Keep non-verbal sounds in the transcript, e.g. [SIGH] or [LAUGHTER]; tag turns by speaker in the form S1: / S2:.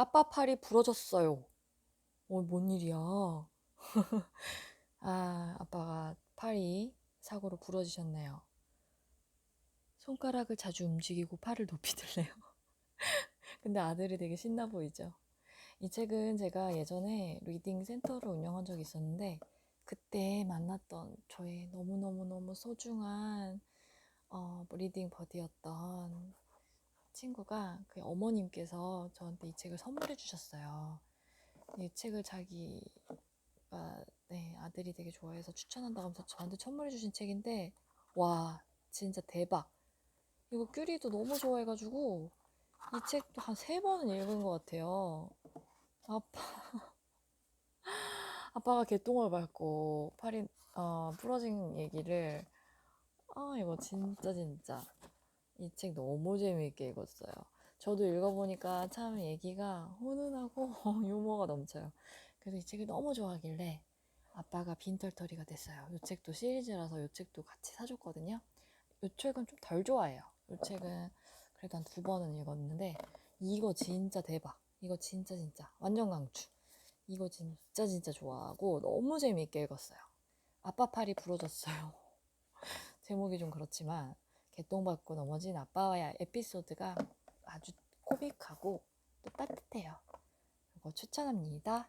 S1: 아빠 팔이 부러졌어요. 어, 뭔 일이야? [LAUGHS] 아, 아빠가 팔이 사고로 부러지셨네요. 손가락을 자주 움직이고 팔을 높이 들래요. [LAUGHS] 근데 아들이 되게 신나 보이죠? 이 책은 제가 예전에 리딩 센터를 운영한 적이 있었는데, 그때 만났던 저의 너무너무너무 소중한 어, 리딩 버디였던 친구가 그 어머님께서 저한테 이 책을 선물해 주셨어요. 이 책을 자기가 네, 아들이 되게 좋아해서 추천한다고 하면서 저한테 선물해 주신 책인데 와 진짜 대박. 이거 큐리도 너무 좋아해가지고 이 책도 한 세 번은 읽은 것 같아요. 아빠 [LAUGHS] 아빠가 개똥을 밟고 팔이 어, 부러진 얘기를 아 이거 진짜 진짜 이 책 너무 재미있게 읽었어요. 저도 읽어보니까 참 얘기가 훈훈하고 [LAUGHS] 유머가 넘쳐요. 그래서 이 책을 너무 좋아하길래 아빠가 빈털터리가 됐어요. 이 책도 시리즈라서 이 책도 같이 사줬거든요. 이 책은 좀 덜 좋아해요. 이 책은 그래도 한 두 번은 읽었는데 이거 진짜 대박. 이거 진짜 진짜 완전 강추. 이거 진짜 진짜 좋아하고 너무 재미있게 읽었어요. 아빠 팔이 부러졌어요. [LAUGHS] 제목이 좀 그렇지만 개똥 밟고 넘어진 아빠와의 에피소드가 아주 코믹하고 또 따뜻해요. 이거 추천합니다.